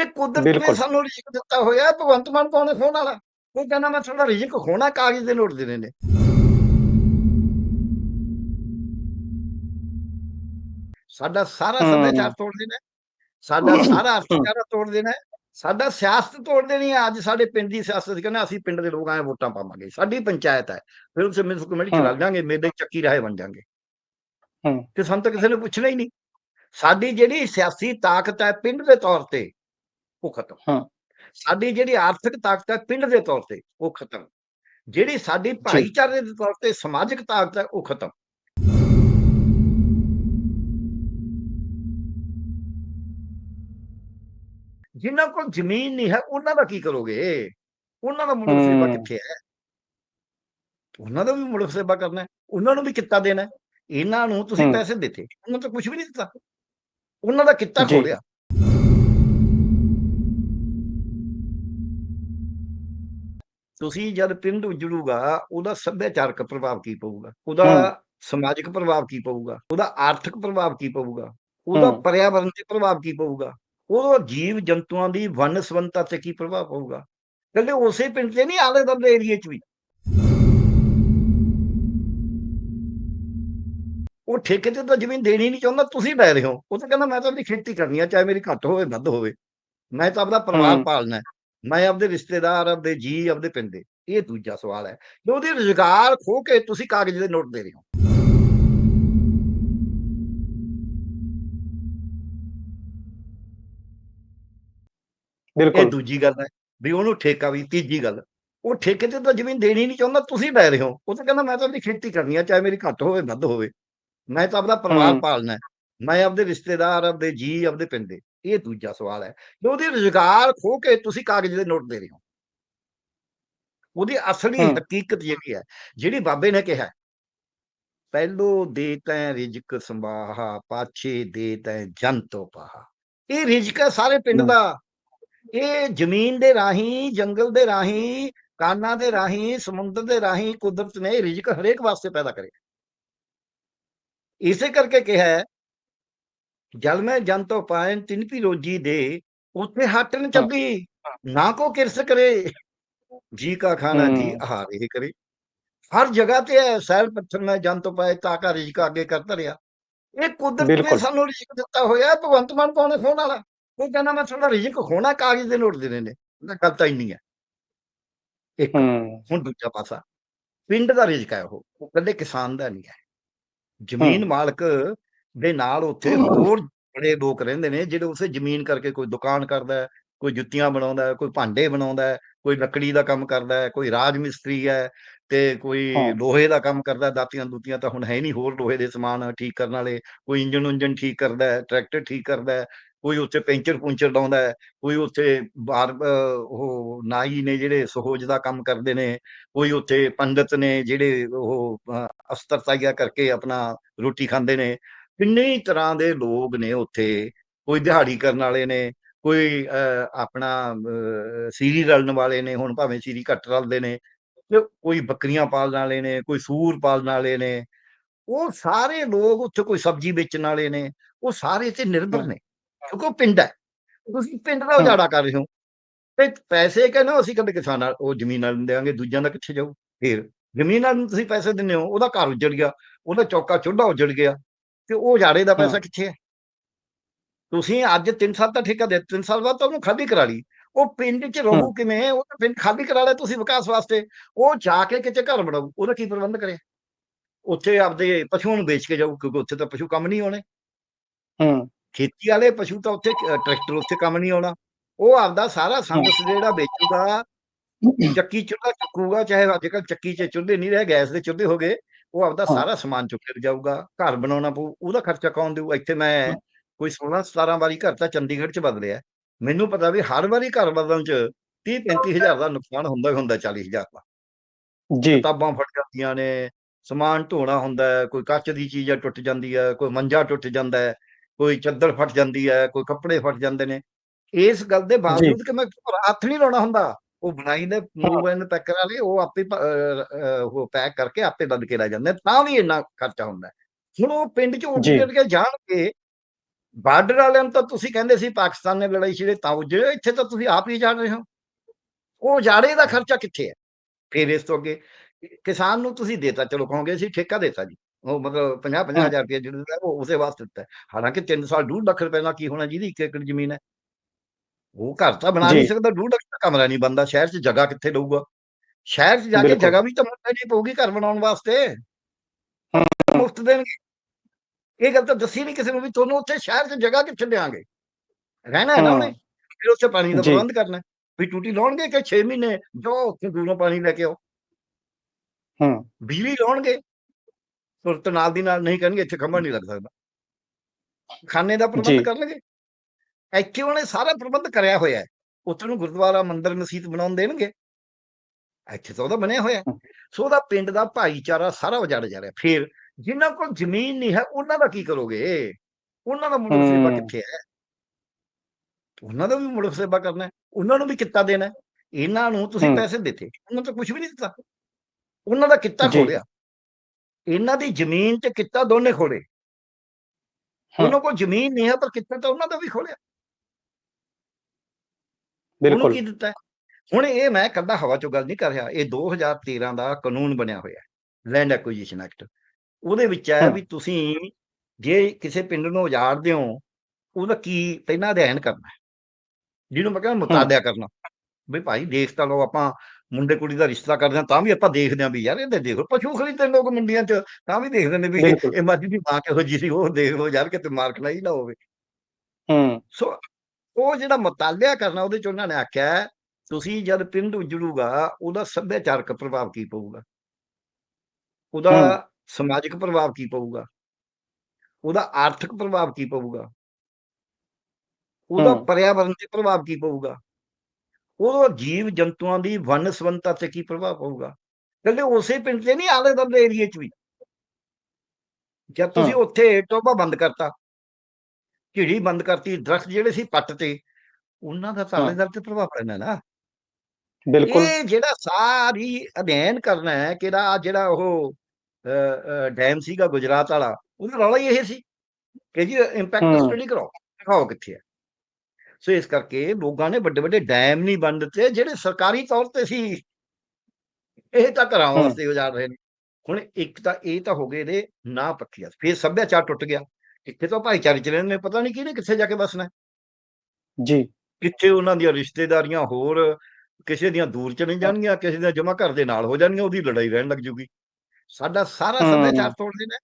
ਇਹ ਕੁਦਰਤ ਨੇ। ਸਾਨੂੰ ਰਿਜ਼ਕ ਦਿੱਤਾ ਹੋਇਆ ਭਗਵੰਤ ਮਾਨ ਕੌਣ ਹੈ ਖੋਣ ਵਾਲਾ? ਉਹ ਕਹਿੰਦਾ ਮੈਂ ਤੁਹਾਡਾ ਰਿਜ਼ਕ ਖੋਣਾ ਕਾਗਜ਼ ਦੇ ਨੋਟ ਦੇਣੇ ਨੇ। ਸਾਡਾ ਸਾਰਾ। ਸੱਭਿਆਚਾਰ ਤੋੜ ਦੇਣਾ ਸਾਡਾ ਸਾਰਾ ਅਰਥਚਾਰਾ ਤੋੜ ਦੇਣਾ ਸਾਡਾ ਸਿਆਸਤ ਤੋੜ ਦੇਣੀ ਹੈ। ਅੱਜ ਸਾਡੇ ਪਿੰਡ ਦੀ ਸਿਆਸਤ ਕਹਿੰਦਾ ਅਸੀਂ ਪਿੰਡ ਦੇ ਲੋਕ ਆਏ ਵੋਟਾਂ ਪਾਵਾਂਗੇ। ਸਾਡੀ ਪੰਚਾਇਤ ਹੈ। ਫਿਰ ਉਸੇ ਮਿਊਨਿਸਪਲ ਕਮੇਟੀ ਚ ਹਮ। ਲੱਗ ਜਾਾਂਗੇ ਮੇਲੇ ਚੱਕੀ ਰਾਏ ਬਣ ਜਾਾਂਗੇ। ਤੇ ਸਾਨੂੰ ਤਾਂ ਕਿਸੇ ਨੇ ਪੁੱਛਣਾ ਹੀ ਨਹੀਂ। ਸਾਡੀ ਜਿਹੜੀ ਸਿਆਸੀ ਤਾਕਤ ਹੈ ਪਿੰਡ ਦੇ ਤੌਰ ਤੇ ਉਹ ਖਤਮ। ਹਾਂ। ਸਾਡੀ ਜਿਹੜੀ ਆਰਥਿਕ ਤਾਕਤ ਹੈ ਪਿੰਡ ਦੇ ਤੌਰ ਤੇ ਉਹ ਖਤਮ। ਜਿਹੜੀ ਸਾਡੀ ਭਾਈਚਾਰੇ ਦੇ ਤੌਰ ਤੇ ਸਮਾਜਿਕ ਤਾਕਤ ਹੈ ਉਹ ਖਤਮ। ਜਿਨ੍ਹਾਂ ਕੋਲ ਜ਼ਮੀਨ ਨਹੀਂ ਹੈ ਉਹਨਾਂ ਦਾ ਕੀ ਕਰੋਗੇ? ਉਹਨਾਂ ਦਾ ਮੁਲਕ ਸੇਵਾ। ਕਿੱਥੇ ਹੈ? ਉਹਨਾਂ ਦਾ ਵੀ ਮੁਲਕ ਸੇਵਾ ਕਰਨਾ ਹੈ। ਉਹਨਾਂ ਨੂੰ ਵੀ ਕਿੱਤਾ ਦੇਣਾ ਹੈ। ਇਹਨਾਂ ਨੂੰ ਤੁਸੀਂ। ਪੈਸੇ ਦਿੱਤੇ। ਉਹਨਾਂ ਤਾਂ ਕੁਝ ਵੀ ਨਹੀਂ ਦਿੱਤਾ। ਉਹਨਾਂ ਦਾ ਕਿੱਤਾ। ਖੋਲਿਆ। ਤੁਸੀਂ ਜਦ ਪਿੰਡ ਉਜੜੂਗਾ ਉਹਦਾ ਸੱਭਿਆਚਾਰਕ ਪ੍ਰਭਾਵ ਕੀ ਪਊਗਾ? ਉਹਦਾ। ਸਮਾਜਿਕ ਪ੍ਰਭਾਵ ਕੀ ਪਊਗਾ? ਉਹਦਾ ਆਰਥਿਕ ਪ੍ਰਭਾਵ ਕੀ ਪਊਗਾ? ਉਹਦਾ। ਪਰਿਆਵਰਣ ਤੇ ਪ੍ਰਭਾਵ ਕੀ ਪਊਗਾ? ਉਹਦਾ ਜੀਵ ਜੰਤੂਆਂ ਦੀ ਵੰਨ ਸਵੰਨਤਾ ਤੇ ਕੀ ਪ੍ਰਭਾਵ ਪਊਗਾ? ਕਹਿੰਦੇ ਉਸੇ ਪਿੰਡ ਤੇ ਨਹੀਂ ਆਲੇ ਦੁਆਲੇ ਏਰੀਏ 'ਚ ਵੀ। ਉਹ ਠੇਕੇ ਤੇ ਤਾਂ ਜ਼ਮੀਨ ਦੇਣੀ ਨਹੀਂ ਚਾਹੁੰਦਾ ਤੁਸੀਂ ਲੈ ਰਹੇ ਹੋ। ਉਹ ਤਾਂ ਕਹਿੰਦਾ ਮੈਂ ਤਾਂ ਆਪਣੀ ਖੇਤੀ ਕਰਨੀ ਆ ਚਾਹੇ ਮੇਰੀ ਘੱਟ ਹੋਵੇ ਵੱਧ ਹੋਵੇ। ਮੈਂ ਤਾਂ ਆਪਦਾ ਪਰਿਵਾਰ। ਪਾਲਣਾ ਹੈ। ਮੈਂ ਆਪਦੇ ਰਿਸ਼ਤੇਦਾਰ ਆਪਦੇ ਜੀ ਆਪਦੇ ਪਿੰਡ ਦੇ ਇਹ ਦੂਜਾ ਸਵਾਲ ਹੈ। ਕਿ ਉਹਦੇ ਰੁਜ਼ਗਾਰ ਖੋ ਕੇ ਤੁਸੀਂ ਕਾਗਜ਼ ਦੇ ਨੋਟ ਦੇ ਰਹੇ ਹੋ। ਇਹ ਬਿਲਕੁਲ। ਦੂਜੀ ਗੱਲ ਹੈ ਵੀ ਉਹਨੂੰ ਠੇਕਾ ਵੀ ਤੀਜੀ ਗੱਲ ਉਹ ਠੇਕੇ ਤੇ ਤਾਂ ਜ਼ਮੀਨ ਦੇਣੀ ਨਹੀਂ ਚਾਹੁੰਦਾ ਤੁਸੀਂ ਲੈ ਰਹੇ ਹੋ। ਉਹ ਤਾਂ ਕਹਿੰਦਾ ਮੈਂ ਤਾਂ ਆਪਣੀ ਖੇਤੀ ਕਰਨੀ ਆ ਚਾਹੇ ਮੇਰੀ ਘੱਟ ਹੋਵੇ ਵੱਧ ਹੋਵੇ। ਮੈਂ ਤਾਂ ਆਪਦਾ ਪਰਿਵਾਰ। ਪਾਲਣਾ ਹੈ। ਮੈਂ ਆਪਦੇ ਰਿਸ਼ਤੇਦਾਰ ਆਪਦੇ ਜੀ ਆਪਦੇ ਪਿੰਡ ਦੇ ਇਹ ਦੂਜਾ ਸਵਾਲ ਹੈ ਕਿ ਉਹਦੇ ਰੁਜ਼ਗਾਰ ਖੋ ਕੇ ਤੁਸੀਂ ਕਾਗਜ਼ ਦੇ ਨੋਟ ਦੇ ਰਹੇ ਹੋ ਉਹਦੀ ਅਸਲੀ। ਹਕੀਕਤ ਜਿਹੜੀ ਹੈ ਜਿਹੜੀ ਬਾਬੇ ਨੇ ਕਿਹਾ ਪਹਿਲੋ ਦੇ ਤੈਂ ਰਿਜਕ ਸੰਭਾਹਾ ਪਾਛੇ ਦੇ ਤੈਂ ਜੰਤੋ ਪਾਹਾ ਇਹ ਰਿਜਕ ਹੈ ਸਾਰੇ ਪਿੰਡ। ਦਾ ਇਹ ਜ਼ਮੀਨ ਦੇ ਰਾਹੀਂ ਜੰਗਲ ਦੇ ਰਾਹੀਂ ਕਾਨਾਂ ਦੇ ਰਾਹੀਂ ਸਮੁੰਦਰ ਦੇ ਰਾਹੀਂ ਕੁਦਰਤ ਨੇ ਰਿਜਕ ਹਰੇਕ ਵਾਸਤੇ ਪੈਦਾ ਕਰੇ ਇਸੇ ਕਰਕੇ ਕਿਹਾ ਹੈ ਜਲ ਮੈਂ ਜੰਤੋ ਪਾਇਨ ਤਿਨ ਪੀ ਰੋਜੀ ਦੇ ਉੱਥੇ ਹਟਨ ਚੱਬੀ ਨਾ ਕੋ ਕਿਰਸ ਕਰੇ। ਜੀ ਕਾ ਖਾਣਾ ਜੀ। ਆਹਾਰ ਇਹ ਕਰੇ। ਹਰ ਜਗ੍ਹਾ ਤੇ ਹੈ ਸੈਲ ਪੱਥਰ ਮੈਂ ਜੰਤੋ ਪਾਏ ਤਾਂ ਕਾ ਰਿਜਕ ਅੱਗੇ ਕਰਤਾ ਰਿਹਾ ਇਹ ਕੁਦਰਤ ਨੇ। ਸਾਨੂੰ ਰਿਜਕ ਦਿੱਤਾ ਹੋਇਆ ਹੈ ਭਗਵੰਤ ਮਾਨ ਕੌਣ ਹੈ ਖੋਣ ਵਾਲਾ? ਉਹ ਕਹਿੰਦਾ ਮੈਂ ਤੁਹਾਡਾ ਰਿਜਕ ਖੋਣਾ ਕਾਗਜ਼ ਦੇ ਨੋਟ ਦੇਣੇ ਨੇ। ਉਹਦਾ ਗੱਲ ਤਾਂ ਇੰਨੀ ਹੈ। ਇੱਕ ਹੁਣ ਦੂਜਾ ਪਾਸਾ। ਪਿੰਡ ਦਾ ਰਿਜਕ ਹੈ ਉਹ। ਉਹ ਕੱਲੇ ਕਿਸਾਨ ਦਾ ਨਹੀਂ ਹੈ। ਜ਼ਮੀਨ। ਮਾਲਕ ਦੇ ਨਾਲ ਉੱਥੇ ਹੋਰ ਬੜੇ ਲੋਕ ਰਹਿੰਦੇ ਨੇ ਜਿਹੜੇ ਉਸੇ ਜ਼ਮੀਨ ਕਰਕੇ ਕੋਈ ਦੁਕਾਨ ਕਰਦਾ ਹੈ ਕੋਈ ਜੁੱਤੀਆਂ ਬਣਾਉਂਦਾ ਹੈ ਕੋਈ ਭਾਂਡੇ ਬਣਾਉਂਦਾ ਹੈ ਕੋਈ ਲੱਕੜੀ ਦਾ ਕੰਮ ਕਰਦਾ ਹੈ ਕੋਈ ਰਾਜ ਮਿਸਤਰੀ ਹੈ ਤੇ ਕੋਈ। ਲੋਹੇ ਦਾ ਕੰਮ ਕਰਦਾ ਦਾਤੀਆਂ ਦੂਤੀਆਂ ਤਾਂ ਹੁਣ ਹੈ ਨਹੀਂ ਹੋਰ ਲੋਹੇ ਦੇ ਸਮਾਨ ਠੀਕ ਕਰਨ ਵਾਲੇ ਕੋਈ ਇੰਜਨ ਉਂਜਨ ਠੀਕ ਕਰਦਾ ਹੈ ਟਰੈਕਟਰ ਠੀਕ ਕਰਦਾ ਹੈ ਕੋਈ ਉੱਥੇ ਪੈਂਚਰ ਪੁੰਚਰ ਲਾਉਂਦਾ ਹੈ ਕੋਈ ਉੱਥੇ ਬਾਰ ਉਹ ਨਾਈ ਨੇ ਜਿਹੜੇ ਸਹੋਜ ਦਾ ਕੰਮ ਕਰਦੇ ਨੇ ਕੋਈ ਉੱਥੇ ਪੰਡਤ ਨੇ ਜਿਹੜੇ ਉਹ ਅਹ, ਅਸਤਰ ਤਾਈਆ ਕਰਕੇ ਆਪਣਾ ਰੋਟੀ ਖਾਂਦੇ ਨੇ ਕਿੰਨੇ ਤਰ੍ਹਾਂ ਦੇ ਲੋਕ ਨੇ ਉੱਥੇ ਕੋਈ ਦਿਹਾੜੀ ਕਰਨ ਵਾਲੇ ਨੇ ਕੋਈ ਆਪਣਾ ਸੀਰੀ ਰਲਣ ਵਾਲੇ ਨੇ ਹੁਣ ਭਾਵੇਂ ਸੀਰੀ ਘੱਟ ਰਲਦੇ ਨੇ ਤੇ ਕੋਈ ਬੱਕਰੀਆਂ ਪਾਲਣ ਵਾਲੇ ਨੇ ਕੋਈ ਸੂਰ ਪਾਲਣ ਵਾਲੇ ਨੇ ਉਹ ਸਾਰੇ ਲੋਕ ਉੱਥੇ ਕੋਈ ਸਬਜ਼ੀ ਵੇਚਣ ਵਾਲੇ ਨੇ ਉਹ ਸਾਰੇ ਤੇ ਨਿਰਭਰ। ਨੇ ਕਿਉਂਕਿ ਉਹ ਪਿੰਡ ਹੈ ਤੁਸੀਂ ਪਿੰਡ ਦਾ। ਉਜਾੜਾ ਕਰ ਰਹੇ ਹੋ ਤੇ ਪੈਸੇ ਕਹਿੰਦੇ ਅਸੀਂ ਕਦੇ ਕਿਸਾਨਾਂ ਉਹ ਜ਼ਮੀਨਾਂ ਨੂੰ ਦੇਵਾਂਗੇ ਦੂਜਿਆਂ ਦਾ ਕਿੱਥੇ ਜਾਊ ਫੇਰ ਜ਼ਮੀਨਾਂ ਨੂੰ ਤੁਸੀਂ ਪੈਸੇ ਦਿੰਦੇ ਹੋ ਉਹਦਾ ਘਰ ਉਜੜ ਗਿਆ ਉਹਦਾ ਚੌਕਾ ਚੁੱਲ੍ਹਾ ਉਜੜ ਗਿਆ ਤੇ ਉਹ ਉਜਾੜੇ ਦਾ ਪੈਸਾ ਹਾਂ। ਕਿੱਥੇ ਹੈ? ਤੁਸੀਂ ਅੱਜ 3 ਸਾਲ ਦਾ ਠੇਕਾ ਦੇ 3 ਸਾਲ ਬਾਅਦ ਤਾਂ ਉਹਨੂੰ ਖਾਲੀ ਕਰਾ ਲਈ। ਉਹ ਪਿੰਡ 'ਚ ਰਹੂ ਕਿਵੇਂ? ਉਹ ਤਾਂ ਪਿੰਡ ਖਾਲੀ ਕਰਾ ਲਿਆ ਤੁਸੀਂ ਵਿਕਾਸ ਵਾਸਤੇ। ਉਹ ਜਾ ਕੇ ਕਿਤੇ ਘਰ ਬਣਾਊ ਉਹਦਾ ਕੀ ਪ੍ਰਬੰਧ ਕਰੇ? ਉੱਥੇ ਆਪਦੇ ਪਸ਼ੂਆਂ ਨੂੰ ਵੇਚ ਕੇ ਜਾਊ ਕਿਉਂਕਿ ਉੱਥੇ ਤਾਂ ਪਸ਼ੂ ਕੰਮ ਨਹੀਂ ਆਉਣੇ। ਹਮ ਖੇਤੀ ਵਾਲੇ ਪਸ਼ੂ ਤਾਂ ਉੱਥੇ ਟਰੈਕਟਰ ਉੱਥੇ ਕੰਮ ਨਹੀਂ ਆਉਣਾ। ਉਹ ਆਪਦਾ ਸਾਰਾ ਸੰਗਸ ਜਿਹੜਾ ਵੇਚੂਗਾ ਚੱਕੀ ਚੁੱਲ੍ਹਾ ਚੁੱਕੂਗਾ ਚਾਹੇ ਅੱਜ ਕੱਲ੍ਹ ਚੱਕੀ 'ਚ ਚੁੱਲ੍ਹੇ ਨਹੀਂ ਰਹੇ ਗੈਸ ਦੇ ਚੁੱਲ੍ਹੇ ਹੋ ਗਏ। ਉਹ ਆਪਦਾ। ਸਾਰਾ ਸਮਾਨ ਚੁੱਕ ਕੇ ਜਾਊਗਾ ਘਰ ਬਣਾਉਣਾ ਪਊ ਉਹਦਾ ਖਰਚਾ ਕੌਣ ਦੇਊ? ਇੱਥੇ ਮੈਂ। ਕੋਈ 16 17 ਵਾਰੀ ਘਰ ਤਾਂ ਚੰਡੀਗੜ੍ਹ 'ਚ ਬਦਲਿਆ ਮੈਨੂੰ ਪਤਾ ਵੀ ਹਰ ਵਾਰੀ ਘਰ ਬਦਲਣ 'ਚ 30 35 ਹਜ਼ਾਰ ਦਾ ਨੁਕਸਾਨ ਹੁੰਦਾ ਹੀ ਹੁੰਦਾ 40 ਹਜ਼ਾਰ ਦਾ। ਜੀ। ਕਿਤਾਬਾਂ ਫਟ ਜਾਂਦੀਆਂ ਨੇ ਸਮਾਨ ਢੋਣਾ ਹੁੰਦਾ ਕੋਈ ਕੱਚ ਦੀ ਚੀਜ਼ ਹੈ ਟੁੱਟ ਜਾਂਦੀ ਹੈ ਕੋਈ ਮੰਜਾ ਟੁੱਟ ਜਾਂਦਾ ਹੈ ਕੋਈ ਚੱਦਰ ਫਟ ਜਾਂਦੀ ਹੈ ਕੋਈ ਕੱਪੜੇ ਫਟ ਜਾਂਦੇ ਨੇ। ਇਸ ਗੱਲ ਦੇ ਬਾਵਜੂਦ ਕਿ ਮੈਂ ਹੱਥ ਨਹੀਂ ਲਾਉਣਾ ਹੁੰਦਾ। ਉਹ ਬਣਾਈ ਦੇ ਮੂਵਮੈਂਟ ਪੈਕਰ ਵਾਲੇ ਉਹ ਆਪੇ ਉਹ ਪੈਕ ਕਰਕੇ ਆਪੇ ਲੱਦ ਕੇ ਲੈ ਜਾਂਦੇ ਨੇ, ਤਾਂ ਵੀ ਇੰਨਾ ਖਰਚਾ ਹੁੰਦਾ। ਹੁਣ ਉਹ ਪਿੰਡ 'ਚ ਜੀ। ਕੇ ਜਾਣਗੇ ਬਾਰਡਰ ਵਾਲਿਆਂ ਨੂੰ ਤਾਂ ਤੁਸੀਂ ਕਹਿੰਦੇ ਸੀ ਪਾਕਿਸਤਾਨ ਨੇ ਲੜਾਈ ਛੇੜੇ ਤਾਂ ਉਜੜੇ ਇੱਥੇ ਤਾਂ ਤੁਸੀਂ ਆਪ ਹੀ ਜਾਣ ਰਹੇ ਹੋ ਉਹ ਉਜਾੜੇ ਦਾ ਖਰਚਾ ਕਿੱਥੇ ਹੈ ਫਿਰ ਇਸ ਤੋਂ ਅੱਗੇ ਕਿਸਾਨ ਨੂੰ ਤੁਸੀਂ ਦੇਤਾ ਚਲੋ ਕਹੋਗੇ ਅਸੀਂ ਠੇਕਾ ਦੇਤਾ ਜੀ ਉਹ ਮਤਲਬ 50 50 ਹੂੰ। ਹਜ਼ਾਰ ਰੁਪਏ ਜਿਹੜਾ ਉਹ ਉਸੇ ਵਾਸਤੇ ਦਿੱਤਾ। ਹਾਲਾਂਕਿ 3 ਸਾਲ 2 ਲੱਖ ਰੁਪਏ ਨਾਲ ਕੀ ਹੋਣਾ ਜਿਹਦੀ 1 ਏਕੜ ਜ਼ਮੀਨ ਹੈ ਉਹ ਘਰ ਤਾਂ ਬਣਾ ਨਹੀਂ। ਸਕਦਾ 2 ਲੱਖ ਦਾ ਕਮਰਾ ਨਹੀਂ ਬੰਦਾ ਸ਼ਹਿਰ 'ਚ ਜਗ੍ਹਾ ਕਿੱਥੇ ਲਊਗਾ ਸ਼ਹਿਰ 'ਚ ਜਾ ਕੇ। ਜਗ੍ਹਾ ਵੀ ਤਾਂ ਮੁੱਕਣੀ ਪਊਗੀ ਘਰ ਬਣਾਉਣ ਵਾਸਤੇ ਮੁਫਤ ਦੇਣਗੇ ਇਹ ਗੱਲ ਤਾਂ ਦੱਸੀ ਨਹੀਂ ਕਿਸੇ ਨੂੰ ਵੀ ਤੁਹਾਨੂੰ ਉੱਥੇ ਸ਼ਹਿਰ 'ਚ ਜਗ੍ਹਾ ਕਿੱਥੇ ਦੇਾਂਗੇ ਰਹਿਣਾ ਹੈ ਨਾ ਉਹਨੇ। ਫਿਰ ਉੱਥੇ ਪਾਣੀ ਦਾ। ਪ੍ਰਬੰਧ ਕਰਨਾ। ਵੀ ਟੂਟੀ ਲਾਉਣਗੇ ਕਿ 6 ਮਹੀਨੇ ਜੋ ਉੱਥੇ ਦੂਰੋਂ ਪਾਣੀ ਲੈ ਕੇ ਆਓ ਹੂੰ ਬਿਜਲੀ ਲਾਉਣਗੇ ਤੁਰਤ ਨਾਲ ਦੀ ਨਾਲ ਨਹੀਂ ਕਰਨਗੇ ਇੱਥੇ ਖੰਭਾ ਨਹੀਂ ਲੱਗ ਸਕਦਾ ਖਾਣੇ ਦਾ। ਪ੍ਰਬੰਧ ਕਰਨਗੇ ਇੱਥੇ ਉਹਨੇ ਸਾਰਾ ਪ੍ਰਬੰਧ ਕਰਿਆ ਹੋਇਆ ਹੈ। ਉੱਥੇ ਨੂੰ ਗੁਰਦੁਆਰਾ ਮੰਦਿਰ ਮਸਜਿਦ ਬਣਾਉਣ ਦੇਣਗੇ। ਇੱਥੇ ਤਾਂ ਉਹਦਾ ਬਣਿਆ ਹੋਇਆ। ਸੋ ਉਹਦਾ ਪਿੰਡ ਦਾ ਭਾਈਚਾਰਾ ਸਾਰਾ ਉਜਾੜਿਆ ਜਾ ਰਿਹਾ। ਫਿਰ ਜਿਨ੍ਹਾਂ ਕੋਲ ਜ਼ਮੀਨ ਨਹੀਂ ਹੈ ਉਹਨਾਂ ਦਾ ਕੀ ਕਰੋਗੇ? ਉਹਨਾਂ ਦਾ ਮੁੜ ਸੇਵਾ। ਕਿੱਥੇ ਹੈ? ਉਹਨਾਂ ਦਾ ਵੀ ਮੁੜ ਸੇਵਾ ਕਰਨਾ ਹੈ। ਉਹਨਾਂ ਨੂੰ ਵੀ ਕਿੱਤਾ ਦੇਣਾ ਇਹਨਾਂ ਨੂੰ ਤੁਸੀਂ। ਪੈਸੇ ਦਿੱਤੇ। ਉਹਨਾਂ ਤੋਂ ਕੁਝ ਵੀ ਨਹੀਂ ਦਿੱਤਾ। ਉਹਨਾਂ ਦਾ ਕਿੱਤਾ ਜੀ। ਖੋਲਿਆ ਇਹਨਾਂ ਦੀ ਜ਼ਮੀਨ ਤੇ ਕਿੱਤਾ ਦੋਨੇ ਹੂੰ। ਉਹਨਾਂ ਕੋਲ ਜ਼ਮੀਨ ਨਹੀਂ ਹੈ ਪਰ ਕਿੱਤਾ ਤਾਂ ਉਹਨਾਂ ਦਾ ਵੀ ਉਹਨੂੰ ਬਿਲਕੁਲ। ਕੀ ਦਿੱਤਾ? ਹੁਣ ਇਹ ਮੈਂ ਕੱਲਾ ਹਵਾ ਚੋਂ ਗੱਲ ਨਹੀਂ ਕਰ ਰਿਹਾ ਇਹ 2013 ਦਾ ਕਾਨੂੰਨ ਬਣਿਆ ਹੋਇਆ ਹੈ ਲੈਂਡ ਐਕੁਜੀਸ਼ਨ ਐਕਟ ਉਹਦੇ ਵਿੱਚ ਹੂੰ। ਵੀ ਤੁਸੀਂ ਜੇ ਕਿਸੇ ਪਿੰਡ ਨੂੰ ਉਜਾੜਦੇ ਹੋ ਉਹਦਾ ਕੀ ਪਹਿਲਾਂ ਅਧਿਐਨ ਕਰਨਾ ਜਿਹਨੂੰ ਮੈਂ ਕਹਿੰਦਾ ਮੁਤਾਲਿਆ ਕਰਨਾ। ਵੀ ਭਾਈ ਦੇਖ ਤਾਂ ਲਓ ਆਪਾਂ ਮੁੰਡੇ ਕੁੜੀ ਦਾ ਰਿਸ਼ਤਾ ਕਰਦੇ ਹਾਂ ਤਾਂ ਵੀ ਆਪਾਂ ਦੇਖਦੇ ਹਾਂ ਵੀ ਯਾਰ ਇਹਦੇ ਦੇਖੋ ਪਸ਼ੂ ਖਰੀਦਦੇ ਲੋਕ ਮੰਡੀਆਂ 'ਚ ਤਾਂ ਵੀ ਦੇਖਦੇ ਨੇ ਵੀ ਇਹ ਮੱਝ ਦੀ ਮਾਂ ਕਿਹੋ ਜਿਹੀ ਸੀ ਉਹ ਦੇਖ ਲਓ ਯਾਰ ਕਿਤੇ ਮਾਰਕ ਹੀ ਨਾ ਹੋਵੇ। ਹੂੰ। ਸੋ ਉਹ ਜਿਹੜਾ ਮੁਤਾਲਿਆ ਕਰਨਾ ਉਹਦੇ ਚ ਉਹਨਾਂ ਨੇ ਆਖਿਆ ਤੁਸੀਂ ਜਦ ਪਿੰਡ ਉਜੜੂਗਾ ਉਹਦਾ ਸੱਭਿਆਚਾਰਕ ਪ੍ਰਭਾਵ ਕੀ ਪਊਗਾ? ਉਹਦਾ ਸਮਾਜਿਕ ਪ੍ਰਭਾਵ ਕੀ ਪਊਗਾ? ਉਹਦਾ ਆਰਥਿਕ ਪ੍ਰਭਾਵ ਕੀ ਪਊਗਾ? ਉਹਦਾ ਹੂੰ। ਪਰਿਆਵਰਣ ਤੇ ਪ੍ਰਭਾਵ ਕੀ ਪਊਗਾ? ਉਹਦਾ ਜੀਵ ਜੰਤੂਆਂ ਦੀ ਵਨਸਵੰਤਾ ਤੇ ਕੀ ਪ੍ਰਭਾਵ ਪਊਗਾ? ਕਹਿੰਦੇ ਉਸੇ ਪਿੰਡ ਤੇ ਨਹੀਂ ਆਲੇ ਦੁਆਲੇ ਏਰੀਏ ਚ ਵੀ। ਜਦ ਤੁਸੀਂ। ਉੱਥੇ ਟੋਬਾ ਬੰਦ ਕਰਤਾ ਝਿੜੀ ਬੰਦ ਕਰਤੀ ਦਰਖਤ ਜਿਹੜੇ ਸੀ ਪੱਟ ਤੇ ਉਹਨਾਂ ਦਾ ਦੁਆਲੇ ਤੇ ਪ੍ਰਭਾਵ ਪੈਣਾ ਨਾ। ਬਿਲਕੁਲ। ਇਹ ਜਿਹੜਾ ਸਾਰੀ ਅਧਿਐਨ ਕਰਨਾ ਹੈ ਕਿ ਆਹ ਜਿਹੜਾ ਉਹ ਡੈਮ ਸੀਗਾ ਗੁਜਰਾਤ ਵਾਲਾ ਉਹਦਾ ਰੌਲਾ ਹੀ ਇਹ ਸੀ ਕਿ ਜੀ ਇੰਪੈਕਟ। ਸਟੱਡੀ ਕਰਾਓ ਦਿਖਾਓ ਕਿੱਥੇ ਹੈ। ਸੋ ਇਸ ਕਰਕੇ ਲੋਕਾਂ ਨੇ ਵੱਡੇ ਵੱਡੇ ਡੈਮ ਨਹੀਂ ਬੰਦ ਦਿੱਤੇ ਜਿਹੜੇ ਸਰਕਾਰੀ ਤੌਰ ਤੇ ਸੀ ਇਹ ਤਾਂ ਹੂੰ। ਵਾਸਤੇ ਉਜਾੜ ਰਹੇ ਨੇ। ਹੁਣ ਇੱਕ ਤਾਂ ਇਹ ਤਾਂ ਹੋ ਗਏ ਇਹਦੇ ਨਾ ਪੱਖੀਆਂ ਫਿਰ ਸੱਭਿਆਚਾਰ ਟੁੱਟ ਗਿਆ। ਇੱਥੇ ਤਾਂ ਭਾਈਚਾਰੇ ਚ ਰਹਿੰਦੇ ਨੇ ਪਤਾ ਨਹੀਂ ਕਿਹਨੇ ਕਿੱਥੇ ਜਾ ਕੇ ਬਸਣਾ। ਜੀ। ਕਿੱਥੇ ਉਹਨਾਂ ਦੀਆਂ ਰਿਸ਼ਤੇਦਾਰੀਆਂ ਹੋਰ ਕਿਸੇ ਦੀਆਂ ਦੂਰ ਚਲੇ ਜਾਣਗੀਆਂ ਕਿਸੇ ਦੀਆਂ ਜਮਾ ਘਰ ਦੇ ਨਾਲ ਹੋ ਜਾਣਗੀਆਂ ਉਹਦੀ ਲੜਾਈ ਰਹਿਣ ਲੱਗ ਜੂਗੀ। ਸਾਡਾ ਸਾਰਾ। ਸੱਭਿਆਚਾਰ ਤੋੜ ਦੇਣਾ।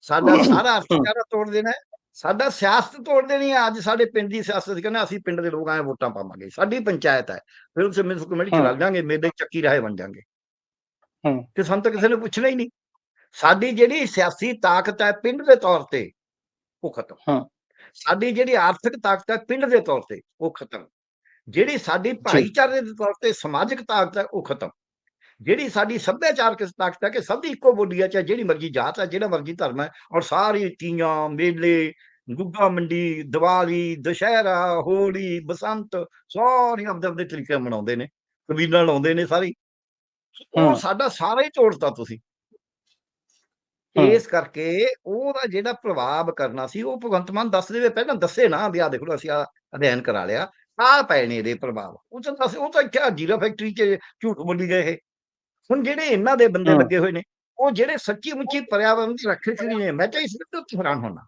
ਸਾਡਾ ਸਾਰਾ ਅਰਥਚਾਰਾ ਤੋੜ ਦੇਣਾ। ਸਾਡਾ ਸਿਆਸਤ ਤੋੜ ਦੇਣੀ ਹੈ। ਅੱਜ ਸਾਡੇ ਪਿੰਡ ਦੀ ਸਿਆਸਤ ਕਹਿੰਦੇ ਅਸੀਂ ਪਿੰਡ ਦੇ ਲੋਕ ਆਏ ਵੋਟਾਂ ਪਾਵਾਂਗੇ। ਸਾਡੀ ਪੰਚਾਇਤ ਹੈ। ਫਿਰ ਉਸੇ ਮਿਊਨਿਸਪਲ ਕਮੇਟੀ। ਚਲਾ ਜਾਾਂਗੇ ਮੇਲੇ ਚੱਕੀ ਰਾਹੇ ਬਣ ਜਾਾਂਗੇ। ਤੇ ਸਾਨੂੰ ਤਾਂ ਕਿਸੇ ਨੇ ਪੁੱਛਣਾ ਹੀ ਨਹੀਂ। ਸਾਡੀ ਜਿਹੜੀ ਸਿਆਸੀ ਤਾਕਤ ਹੈ ਪਿੰਡ ਦੇ ਤੌਰ ਤੇ ਉਹ ਖਤਮ ਹਮ। ਸਾਡੀ ਜਿਹੜੀ ਆਰਥਿਕ ਤਾਕਤ ਹੈ ਪਿੰਡ ਦੇ ਤੌਰ ਤੇ ਉਹ ਖਤਮ ਜਿਹੜੀ ਸਾਡੀ ਭਾਈਚਾਰੇ ਦੇ ਤੌਰ ਤੇ ਸਮਾਜਿਕ ਤਾਕਤ ਹੈ ਉਹ ਖਤਮ ਜਿਹੜੀ ਸਾਡੀ ਸੱਭਿਆਚਾਰਕ ਤਾਕਤ ਹੈ ਕਿ ਸਭ ਦੀ ਇੱਕੋ ਬੋਲੀ ਹੈ ਚਾਹੇ ਜਿਹੜੀ ਮਰਜ਼ੀ ਜਾਤ ਹੈ ਜਿਹੜਾ ਮਰਜ਼ੀ ਧਰਮ ਹੈ ਔਰ ਸਾਰੀ ਤੀਆਂ ਮੇਲੇ ਗੁੱਗਾ ਮੰਡੀ ਦੀਵਾਲੀ ਦੁਸ਼ਹਿਰਾ ਹੋਲੀ ਬਸੰਤ ਸਾਰੀ ਆਪਦੇ ਆਪਦੇ ਤਰੀਕੇ ਮਨਾਉਂਦੇ ਨੇ ਕਬੀਲਾਂ ਲਾਉਂਦੇ ਨੇ ਸਾਰੀ ਉਹ। ਸਾਡਾ ਸਾਰਾ ਹੀ ਤੋੜਤਾ ਤੁਸੀਂ। ਇਸ ਕਰਕੇ ਉਹਦਾ ਜਿਹੜਾ ਪ੍ਰਭਾਵ ਕਰਨਾ ਸੀ ਉਹ ਭਗਵੰਤ ਮਾਨ ਦੱਸ ਦੇਵੇ ਪਹਿਲਾਂ ਦੱਸੇ ਨਾ ਵੀ ਆ ਦੇਖ ਲਓ ਅਸੀਂ ਆ ਅਧਿਐਨ ਕਰਾ ਲਿਆ ਆ ਪਏ ਨੇ ਇਹਦੇ ਪ੍ਰਭਾਵ। ਉਹ ਤਾਂ ਦੱਸ ਉਹ ਤਾਂ ਇੱਥੇ ਆਹ ਜੀਰਾ ਫੈਕਟਰੀ 'ਚ ਝੂਠ ਬੋਲੀ ਗਏ ਇਹ। ਹੁਣ ਜਿਹੜੇ ਇਹਨਾਂ ਦੇ ਬੰਦੇ। ਲੱਗੇ ਹੋਏ ਨੇ ਉਹ ਜਿਹੜੇ ਸੱਚੀ ਮੁੱਚੀ ਪਰਿਆਵਰਣ ਦੀ ਰੱਖਿਆ ਨਹੀਂ ਨੇ ਮੈਂ ਤਾਂ ਇਸ ਤੋਂ ਹੈਰਾਨ ਹੋਣਾ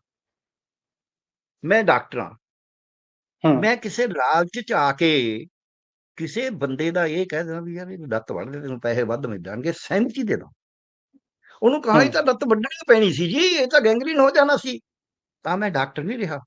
ਮੈਂ ਡਾਕਟਰ ਹਾਂ। ਮੈਂ ਕਿਸੇ ਲਾਲਚ ਚ ਆ ਕੇ ਕਿਸੇ ਬੰਦੇ ਦਾ ਇਹ ਕਹਿ ਦੇਣਾ ਵੀ ਯਾਰ ਇਹ ਲੱਤ ਵੱਢ ਦੇ ਤੈਨੂੰ ਪੈਸੇ ਵੱਧ ਮਿਲ ਜਾਣਗੇ ਸਹਿਮਤੀ ਦੇ ਦੋ ਉਹਨੂੰ ਕਹਾਂ ਇਹ ਹੂੰ। ਤਾਂ ਲੱਤ ਵੱਢਣੀ ਪੈਣੀ ਸੀ ਜੀ ਇਹ ਤਾਂ ਗੈਂਗਰੀਨ ਹੋ ਜਾਣਾ ਸੀ ਤਾਂ ਮੈਂ ਡਾਕਟਰ ਨਹੀਂ ਰਿਹਾ